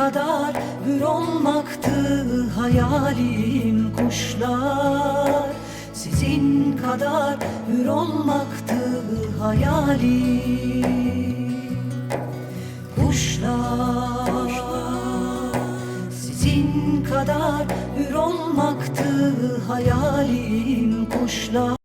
kadar hür olmaktı hayalim kuşlar. Sizin kadar hür olmaktı hayalim Kuşlar. Sizin kadar hür olmaktı hayalim kuşlar.